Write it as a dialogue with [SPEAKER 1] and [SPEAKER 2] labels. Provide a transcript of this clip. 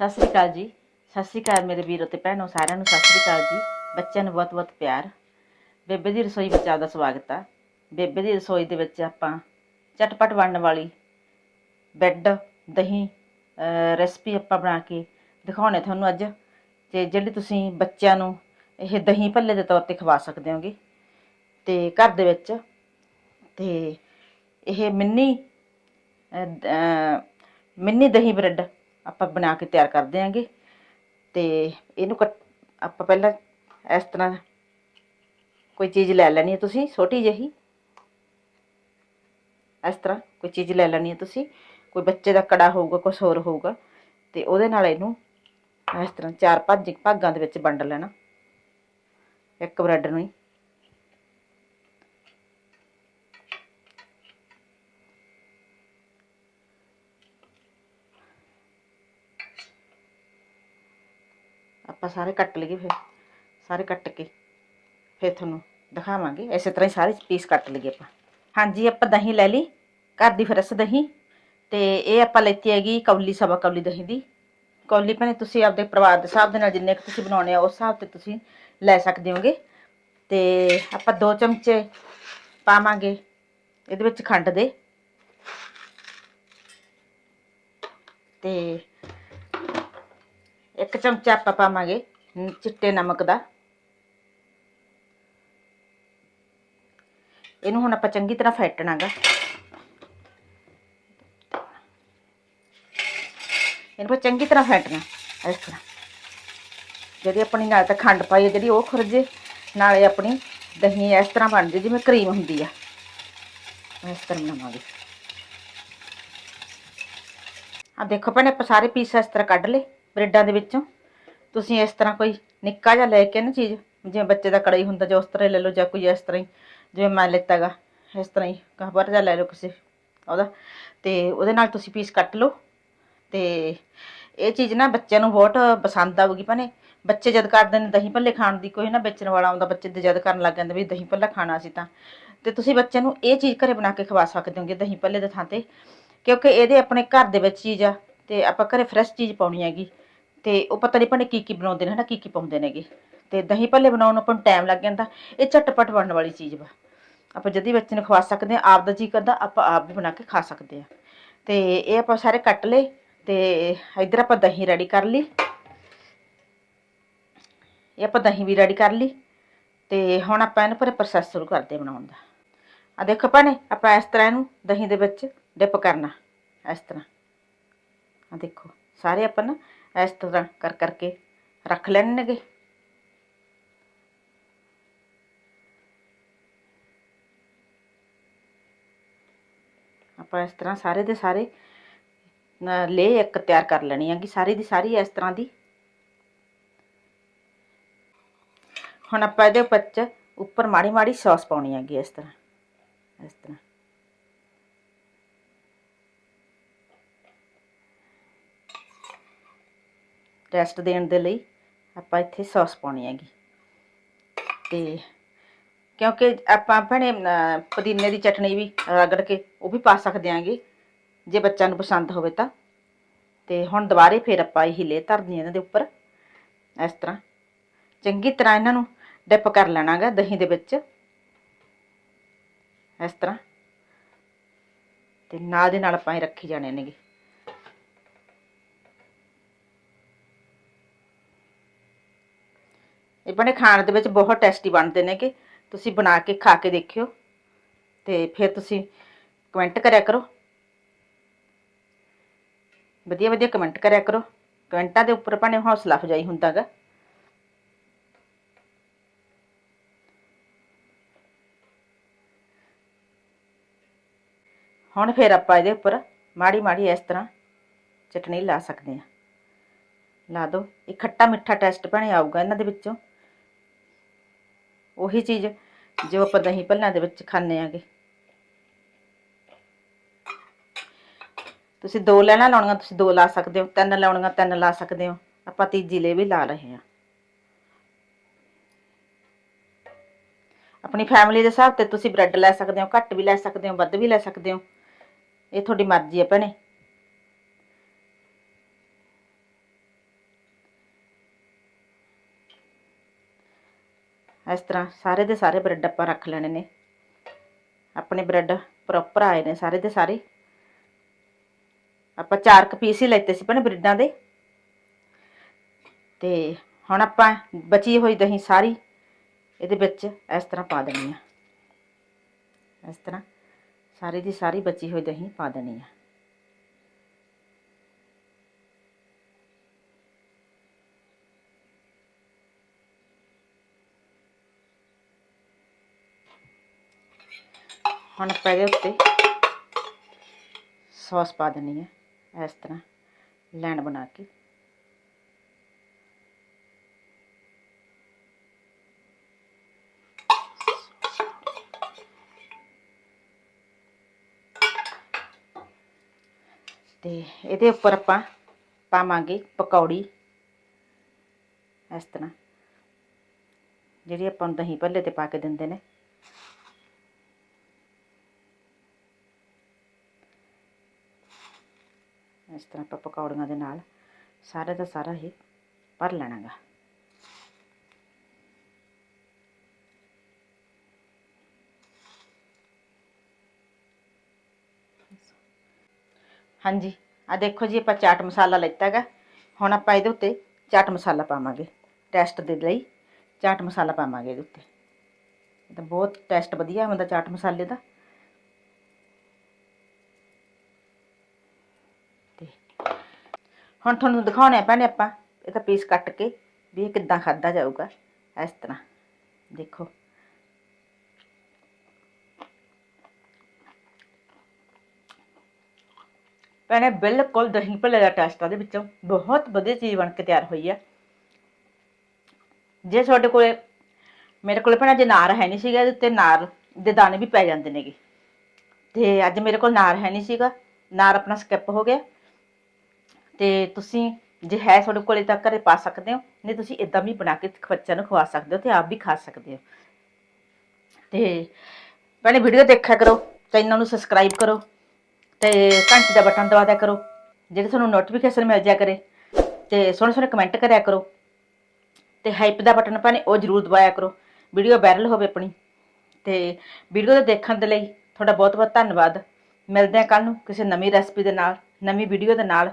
[SPEAKER 1] ਸਤਿ ਸ੍ਰੀ ਅਕਾਲ ਜੀ। ਸਤਿ ਸ੍ਰੀ ਅਕਾਲ ਮੇਰੇ ਵੀਰੋ ਤੇ ਭੈਣੋ, ਸਾਰਿਆਂ ਨੂੰ ਸਤਿ ਸ੍ਰੀ ਅਕਾਲ ਜੀ। ਬੱਚਿਆਂ ਨੂੰ ਬਹੁਤ ਬਹੁਤ ਪਿਆਰ। ਬੇਬੇ ਦੀ ਰਸੋਈ ਵਿੱਚ ਆਪਦਾ ਸਵਾਗਤ ਆ। ਬੇਬੇ ਦੀ ਰਸੋਈ ਦੇ ਵਿੱਚ ਆਪਾਂ ਚਟਪਟ ਬਣਨ ਵਾਲੀ ਬੈੱਡ, ਦਹੀਂ ਰੈਸਪੀ ਆਪਾਂ ਬਣਾ ਕੇ ਦਿਖਾਉਣੇ ਤੁਹਾਨੂੰ ਅੱਜ। ਤੇ ਜਿਹੜੀ ਤੁਸੀਂ ਬੱਚਿਆਂ ਨੂੰ ਇਹ ਦਹੀਂ ਭੱਲੇ ਦੇ ਤੌਰ ਤੇ ਖਵਾ ਸਕਦੇ ਹੋਗੇ। ਤੇ ਘਰ ਦੇ ਵਿੱਚ ਤੇ ਇਹ ਮਿੰਨੀ ਮਿੰਨੀ ਦਹੀਂ ਬ੍ਰੈਡ ਆਪਾਂ ਬਣਾ ਕੇ ਤਿਆਰ ਕਰ ਦਿਆਂਗੇ ਤੇ ਇਹਨੂੰ ਕੱਟ, ਆਪਾਂ ਪਹਿਲਾਂ ਇਸ ਤਰ੍ਹਾਂ ਕੋਈ ਚੀਜ਼ ਲੈ ਲੈਣੀ ਹੈ ਤੁਸੀਂ, ਛੋਟੀ ਜਿਹੀ। ਇਸ ਤਰ੍ਹਾਂ ਕੋਈ ਚੀਜ਼ ਲੈ ਲੈਣੀ ਹੈ ਤੁਸੀਂ, ਕੋਈ ਬੱਚੇ ਦਾ ਕੜਾ ਹੋਊਗਾ, ਕੁਛ ਹੋਰ ਹੋਊਗਾ, ਤੇ ਉਹਦੇ ਨਾਲ ਇਹਨੂੰ ਇਸ ਤਰ੍ਹਾਂ ਚਾਰ ਭਾਜ ਭਾਗਾਂ ਦੇ ਵਿੱਚ ਵੰਡ ਲੈਣਾ। ਇੱਕ ਬ੍ਰੈਡ ਨੂੰ ਹੀ। ਆਪਾਂ ਸਾਰੇ ਕੱਟ ਲਈਏ ਫਿਰ, ਸਾਰੇ ਕੱਟ ਕੇ, ਫਿਰ ਤੁਹਾਨੂੰ ਦਿਖਾਵਾਂਗੇ। ਇਸੇ ਤਰ੍ਹਾਂ ਹੀ ਸਾਰੇ ਪੀਸ ਕੱਟ ਲਈਏ ਆਪਾਂ। ਹਾਂਜੀ, ਆਪਾਂ ਦਹੀਂ ਲੈ ਲਈ, ਘਰ ਦੀ ਫਰੈਸ਼ ਦਹੀਂ, ਤੇ ਇਹ ਆਪਾਂ ਲੈਤੀ ਹੈਗੀ ਕੌਲੀ, ਸਵਾ ਕੌਲੀ ਦਹੀਂ ਦੀ। ਕੌਲੀ ਭੈਣੇ, ਤੁਸੀਂ ਆਪਦੇ ਪਰਿਵਾਰ ਦੇ ਹਿਸਾਬ ਦੇ ਨਾਲ ਜਿੰਨੇ ਕੁ ਤੁਸੀਂ ਬਣਾਉਣੇ ਆ, ਉਸ ਹਿਸਾਬ ਤੇ ਤੁਸੀਂ ਲੈ ਸਕਦੇ ਹੋਗੇ। ਤੇ ਆਪਾਂ ਦੋ ਚਮਚੇ ਪਾਵਾਂਗੇ, ਇਹਦੇ ਵਿੱਚ ਖੰਡ ਦੇ। ਤੇ ਇੱਕ ਚਮਚਾ ਆਪਾਂ ਪਾਵਾਂਗੇ, ਨ- ਚਿੱਟੇ ਨਮਕ ਦਾ। ਇਹਨੂੰ ਹੁਣ ਆਪਾਂ ਚੰਗੀ ਤਰ੍ਹਾਂ ਫੈਟਣਾਗਾ। ਇਹਨੂੰ ਆਪਾਂ ਚੰਗੀ ਤਰ੍ਹਾਂ ਫੈਟਣਾ, ਇਸ ਤਰ੍ਹਾਂ। ਜਿਹੜੀ ਆਪਣੀ ਨਾਲ ਤਾਂ ਖੰਡ ਪਾਈ ਹੈ, ਜਿਹੜੀ ਉਹ ਖੁਰਜੇ, ਨਾਲੇ ਆਪਣੀ ਦਹੀਂ ਇਸ ਤਰ੍ਹਾਂ ਬਣ ਜੇ, ਜਿਵੇਂ ਕਰੀਮ ਹੁੰਦੀ ਆ। ਇਸ ਤਰ੍ਹਾਂ ਬਣਾਵਾਂਗੇ। ਆ ਦੇਖੋ ਭੈਣੇ, ਆਪਾਂ ਸਾਰੇ ਪੀਸ ਇਸ ਤਰ੍ਹਾਂ ਕੱਢ ਲਏ। ਬ੍ਰੈਡਾਂ ਦੇ ਵਿੱਚੋਂ। ਤੁਸੀਂ ਇਸ ਤਰ੍ਹਾਂ ਕੋਈ ਨਿੱਕਾ ਜਿਹਾ ਲੈ ਕੇ ਨਾ ਚੀਜ਼, ਜਿਵੇਂ ਬੱਚੇ ਦਾ ਕੜਾਈ ਹੁੰਦਾ, ਜਾਂ ਉਸ ਤਰ੍ਹਾਂ ਹੀ ਲੈ ਲਓ ਜਾਂ ਕੋਈ ਇਸ ਤਰ੍ਹਾਂ ਹੀ, ਜਿਵੇਂ ਮੈਂ ਲਿੱਤਾਗਾ, ਇਸ ਤਰ੍ਹਾਂ ਹੀ ਕਹਬਰ ਜਿਹਾ ਲੈ ਲਓ ਕਿਸੇ ਉਹਦਾ। ਤੇ ਉਹਦੇ ਨਾਲ ਤੁਸੀਂ ਪੀਸ ਕੱਟ ਲਓ। ਤੇ ਇਹ ਚੀਜ਼ ਨਾ ਬੱਚਿਆਂ ਨੂੰ ਬਹੁਤ ਪਸੰਦ ਆਊਗੀ ਭੈਣੇ। ਬੱਚੇ ਜਦ ਕਰਦੇ ਨੇ ਦਹੀਂ ਭੱਲੇ ਖਾਣ ਦੀ, ਕੋਈ ਨਾ ਵੇਚਣ ਵਾਲਾ ਆਉਂਦਾ, ਬੱਚੇ ਤੇ ਜਦ ਕਰਨ ਲੱਗ ਜਾਂਦੇ ਵੀ ਦਹੀਂ ਭੱਲਾ ਖਾਣਾ ਸੀ ਤਾਂ। ਤੇ ਤੁਸੀਂ ਬੱਚਿਆਂ ਨੂੰ ਇਹ ਚੀਜ਼ ਘਰੇ ਬਣਾ ਕੇ ਖਵਾ ਸਕਦੇ ਹੋਗੇ ਦਹੀਂ ਭੱਲੇ ਦੇ ਥਾਂ ਤੇ, ਕਿਉਂਕਿ ਇਹਦੇ ਆਪਣੇ ਘਰ ਦੇ ਵਿੱਚ ਚੀਜ਼ ਆ, ਤੇ ਆਪਾਂ ਘਰੇ ਫਰੈਸ਼ ਚੀਜ਼ ਪਾਉਣੀ ਹੈਗੀ। ਤੇ ਉਹ ਪਤਾ ਨਹੀਂ ਭਣੇ ਕੀ ਕੀ ਬਣਾਉਂਦੇ ਨੇ ਹਨਾ, ਕੀ ਕੀ ਪਾਉਂਦੇ ਨੇਗੇ। ਤੇ ਦਹੀਂ ਭੱਲੇ ਬਣਾਉਣ ਨੂੰ ਆਪਾਂ ਨੂੰ ਟਾਈਮ ਲੱਗ ਜਾਂਦਾ। ਇਹ ਝਟਪਟ ਬਣਨ ਵਾਲੀ ਚੀਜ਼ ਵਾ। ਆਪਾਂ ਜਦੀ ਬੱਚੇ ਨੂੰ ਖਵਾ ਸਕਦੇ ਆ ਆਪ ਦਾ ਜੀ ਕਰਦਾ, ਆਪਾਂ ਆਪ ਵੀ ਬਣਾ ਕੇ ਖਾ ਸਕਦੇ ਆ ਤੇ ਇਹ ਆਪਾਂ ਸਾਰੇ ਕੱਟ ਲਏ, ਤੇ ਇਧਰ ਆਪਾਂ ਦਹੀਂ ਰੈਡੀ ਕਰ ਲਈ। ਇਹ ਆਪਾਂ ਦਹੀਂ ਵੀ ਰੈਡੀ ਕਰ ਲਈ। ਤੇ ਹੁਣ ਆਪਾਂ ਇਹਨੂੰ ਪਰ ਪ੍ਰੋਸੈਸ ਸ਼ੁਰੂ ਕਰਦੇ ਹਾਂ ਬਣਾਉਣ ਦਾ। ਆ ਦੇਖੋ ਭੈਣੇ, ਆਪਾਂ ਇਸ ਤਰ੍ਹਾਂ ਇਹਨੂੰ ਦਹੀਂ ਦੇ ਵਿੱਚ ਡਿਪ ਕਰਨਾ, ਇਸ ਤਰ੍ਹਾਂ। ਆ ਦੇਖੋ, ਸਾਰੇ ਆਪਾਂ ਨਾ ਇਸ ਤਰ੍ਹਾਂ ਕਰ ਕਰਕੇ ਰੱਖ ਲੈਣਗੇ। ਆਪਾਂ ਇਸ ਤਰ੍ਹਾਂ ਸਾਰੇ ਦੇ ਸਾਰੇ ਲੇ ਇੱਕ ਤਿਆਰ ਕਰ ਲੈਣੀ ਹੈਗੀ, ਸਾਰੀ ਦੀ ਸਾਰੀ ਇਸ ਤਰ੍ਹਾਂ ਦੀ। ਹੁਣ ਆਪਾਂ ਇਹਦੇ ਵਿੱਚ ਉੱਪਰ ਮਾੜੀ ਮਾੜੀ ਸੌਸ ਪਾਉਣੀ ਹੈਗੀ ਇਸ ਤਰ੍ਹਾਂ ਇਸ ਤਰ੍ਹਾਂ। ਰੈਸਟ ਦੇਣ ਦੇ ਲਈ ਆਪਾਂ ਇੱਥੇ ਸੌਸ ਪਾਉਣੀ ਹੈਗੀ। ਤੇ ਕਿਉਂਕਿ ਆਪਾਂ ਭੈਣੇ ਪੁਦੀਨੇ ਦੀ ਚਟਣੀ ਵੀ ਰਗੜ ਕੇ ਉਹ ਵੀ ਪਾ ਸਕਦੇ ਆਂਗੇ ਜੇ ਬੱਚਿਆਂ ਨੂੰ ਪਸੰਦ ਹੋਵੇ ਤਾਂ। ਤੇ ਹੁਣ ਦੁਬਾਰੇ ਫਿਰ ਆਪਾਂ ਇਹ ਲੇ ਧਰਨੀ ਇਹਨਾਂ ਦੇ ਉੱਪਰ। ਇਸ ਤਰ੍ਹਾਂ। ਚੰਗੀ ਤਰ੍ਹਾਂ ਇਹਨਾਂ ਨੂੰ ਡਿਪ ਕਰ ਲੈਣਾਗਾ ਦਹੀਂ ਦੇ ਵਿੱਚ। ਇਸ ਤਰ੍ਹਾਂ। ਤੇ ਨਾਲ ਦੇ ਨਾਲ ਆਪਾਂ ਇਹ ਰੱਖੀ ਜਾਣੇ ਨੇਗੇ। ਬਣੇ ਖਾਣ ਦੇ ਵਿੱਚ ਬਹੁਤ ਟੇਸਟੀ ਬਣਦੇ ਨੇ ਕਿ ਤੁਸੀਂ ਬਣਾ ਕੇ ਖਾ ਕੇ ਦੇਖਿਓ। ਤੇ ਫਿਰ ਤੁਸੀਂ ਕਮੈਂਟ ਕਰਿਆ ਕਰੋ। ਵਧੀਆ ਵਧੀਆ ਕਮੈਂਟ ਕਰਿਆ ਕਰੋ। ਕਮੈਂਟਾਂ ਦੇ ਉੱਪਰ ਭਾਵੇਂ ਹੌਸਲਾ ਅਫਜਾਈ ਹੁੰਦਾਗਾ। ਹੁਣ ਫਿਰ ਆਪਾਂ ਇਹਦੇ ਉੱਪਰ ਮਾੜੀ ਮਾੜੀ ਇਸ ਤਰ੍ਹਾਂ ਚਟਨੀ ਲਾ ਸਕਦੇ ਹਾਂ। ਲਾ ਦਿਓ ਇਹ ਖੱਟਾ ਮਿੱਠਾ ਟੈਸਟ ਬਣੇ ਆਊਗਾ ਇਹਨਾਂ ਦੇ ਵਿੱਚੋਂ। ਉਹੀ ਚੀਜ਼ ਜੋ ਆਪਾਂ ਦਹੀਂ ਭੱਲਿਆਂ ਦੇ ਵਿੱਚ ਖਾਂਦੇ ਆਂਗੇ। ਤੁਸੀਂ ਦੋ ਲੈਣਾ ਲਾਉਣੀਆਂ, ਤੁਸੀਂ ਦੋ ਲਾ ਸਕਦੇ ਹੋ। ਤਿੰਨ ਲਾਉਣੀਆਂ, ਤਿੰਨ ਲਾ ਸਕਦੇ ਹੋ। ਆਪਾਂ ਤੀਜੀ ਲੈ ਵੀ ਲਾ ਰਹੇ ਹਾਂ। ਆਪਣੀ ਫੈਮਿਲੀ ਦੇ ਹਿਸਾਬ ਤੇ ਤੁਸੀਂ ਬ੍ਰੈਡ ਲੈ ਸਕਦੇ ਹੋ, ਘੱਟ ਵੀ ਲੈ ਸਕਦੇ ਹੋ, ਵੱਧ ਵੀ ਲੈ ਸਕਦੇ ਹੋ। ਇਹ ਤੁਹਾਡੀ ਮਰਜ਼ੀ ਹੈ ਭੈਣੇ। ਇਸ ਤਰ੍ਹਾਂ ਸਾਰੇ ਦੇ ਸਾਰੇ ਬ੍ਰੈਡ ਆਪਾਂ ਰੱਖ ਲੈਣੇ ਨੇ। ਆਪਣੇ ਬ੍ਰੈਡ ਪ੍ਰੋਪਰ ਆਏ ਨੇ ਸਾਰੇ ਦੇ ਸਾਰੇ। ਆਪਾਂ ਚਾਰ ਕੁ ਪੀਸ ਹੀ ਲੈਤੇ ਸੀ ਭੈਣੇ ਬ੍ਰੈਡਾਂ ਦੇ। ਤੇ ਹੁਣ ਆਪਾਂ ਬਚੀ ਹੋਈ ਦਹੀਂ ਸਾਰੀ ਇਹਦੇ ਵਿੱਚ ਇਸ ਤਰ੍ਹਾਂ ਪਾ ਦੇਣੀ ਆ। ਇਸ ਤਰ੍ਹਾਂ ਸਾਰੀ ਦੀ ਸਾਰੀ ਬਚੀ ਹੋਈ ਦਹੀਂ ਪਾ ਦੇਣੀ ਆ। ਹੁਣ ਆਪਾਂ ਇਹਦੇ ਉੱਤੇ। ਸੌਸ ਪਾ ਦੇਣੀ ਹੈ ਇਸ ਤਰ੍ਹਾਂ ਲੈਣ ਬਣਾ ਕੇ। ਤੇ ਇਹਦੇ ਉੱਪਰ ਆਪਾਂ ਪਾਵਾਂਗੇ ਪਕੌੜੀ। ਇਸ ਤਰ੍ਹਾਂ, ਜਿਹੜੀ ਆਪਾਂ ਨੂੰ ਦਹੀਂ ਭੱਲੇ ਤੇ ਪਾ ਕੇ ਦਿੰਦੇ ਨੇ ਇਸ ਤਰ੍ਹਾਂ ਆਪਾਂ ਪਕੌੜੀਆਂ ਦੇ ਨਾਲ ਸਾਰੇ ਦਾ ਸਾਰਾ ਹੀ ਭਰ ਲੈਣਾ ਗਾ ਹਾਂਜੀ, ਆ ਦੇਖੋ ਜੀ, ਆਪਾਂ ਚਾਟ ਮਸਾਲਾ ਲੈਤਾ ਹੈਗਾ ਹੁਣ ਆਪਾਂ ਇਹਦੇ ਉੱਤੇ ਚਾਟ ਮਸਾਲਾ ਪਾਵਾਂਗੇ, ਟੈਸਟ ਦੇ ਲਈ ਚਾਟ ਮਸਾਲਾ ਪਾਵਾਂਗੇ ਇਹਦੇ ਉੱਤੇ। ਤਾਂ ਬਹੁਤ ਟੈਸਟ ਵਧੀਆ ਹੁੰਦਾ ਚਾਟ ਮਸਾਲੇ ਦਾ ਤੇ ਹੁਣ ਤੁਹਾਨੂੰ ਦਿਖਾਉਣੇ ਪੈਣੇ ਆਪਾਂ ਇਹਦਾ ਪੀਸ ਕੱਟ ਕੇ, ਵੀ ਇਹ ਕਿੱਦਾਂ ਖਾਦਾ ਜਾਊਗਾ, ਇਸ ਤਰ੍ਹਾਂ। ਦੇਖੋ। ਭੈਣੇ, ਬਿਲਕੁਲ ਦਹੀਂ ਭੱਲੇ ਦਾ ਟੈਸਟ ਆ ਦੇ ਵਿੱਚੋਂ। ਬਹੁਤ ਵਧੀਆ ਚੀਜ਼ ਬਣ ਕੇ ਤਿਆਰ ਹੋਈ ਆ। ਜੇ ਤੁਹਾਡੇ ਕੋਲੇ, ਮੇਰੇ ਕੋਲ ਭੈਣਾ ਜੇ ਨਾਰ ਹੈ ਨਹੀਂ ਸੀਗਾ ਤੇ ਨਾਰ ਦੇ ਦਾਣੇ ਵੀ ਪੈ ਜਾਂਦੇ ਨੇਗੇ। ਤੇ ਅੱਜ ਮੇਰੇ ਕੋਲ ਨਾਰ ਹੈ ਨਹੀਂ ਸੀਗਾ। ਨਾਰ ਆਪਣਾ ਸਕਿਪ ਹੋ ਗਿਆ। ਤੇ ਤੁਸੀਂ ਜੇ ਹੈ ਤੁਹਾਡੇ ਕੋਲੇ ਤਾਂ ਘਰੇ ਪਾ ਸਕਦੇ ਹੋ, ਨਹੀਂ ਤੁਸੀਂ ਇਦਾਂ ਵੀ ਬਣਾ ਕੇ ਬੱਚਿਆਂ ਨੂੰ ਖਵਾ ਸਕਦੇ ਹੋ ਤੇ ਆਪ ਵੀ ਖਾ ਸਕਦੇ ਹੋ। ਤੇ ਭੈਣੇ ਵੀਡੀਓ ਦੇਖਿਆ ਕਰੋ, ਚੈਨਲ ਨੂੰ ਸਬਸਕ੍ਰਾਈਬ ਕਰੋ ਤੇ ਘੰਟੀ ਦਾ ਬਟਨ ਦਬਾ ਦਿਆ ਕਰੋ, ਜਿਹੜੇ ਤੁਹਾਨੂੰ ਨੋਟੀਫਿਕੇਸ਼ਨ ਮਿਲ ਜਾਇਆ ਕਰੇ ਤੇ ਸੋਹਣੇ ਸੋਹਣੇ ਕਮੈਂਟ ਕਰਿਆ ਕਰੋ ਤੇ ਹਾਈਪ ਦਾ ਬਟਨ ਭਾਵੇਂ ਉਹ ਜ਼ਰੂਰ ਦਬਾਇਆ ਕਰੋ ਵੀਡੀਓ ਵਾਇਰਲ ਹੋਵੇ ਆਪਣੀ। ਤੇ ਵੀਡੀਓ ਦੇ ਦੇਖਣ ਦੇ ਲਈ ਤੁਹਾਡਾ ਬਹੁਤ ਬਹੁਤ ਧੰਨਵਾਦ। ਮਿਲਦੇ ਹਾਂ ਕੱਲ ਨੂੰ ਕਿਸੇ ਨਵੀਂ ਰੈਸਪੀ ਦੇ ਨਾਲ, ਨਵੀਂ ਵੀਡੀਓ ਦੇ ਨਾਲ।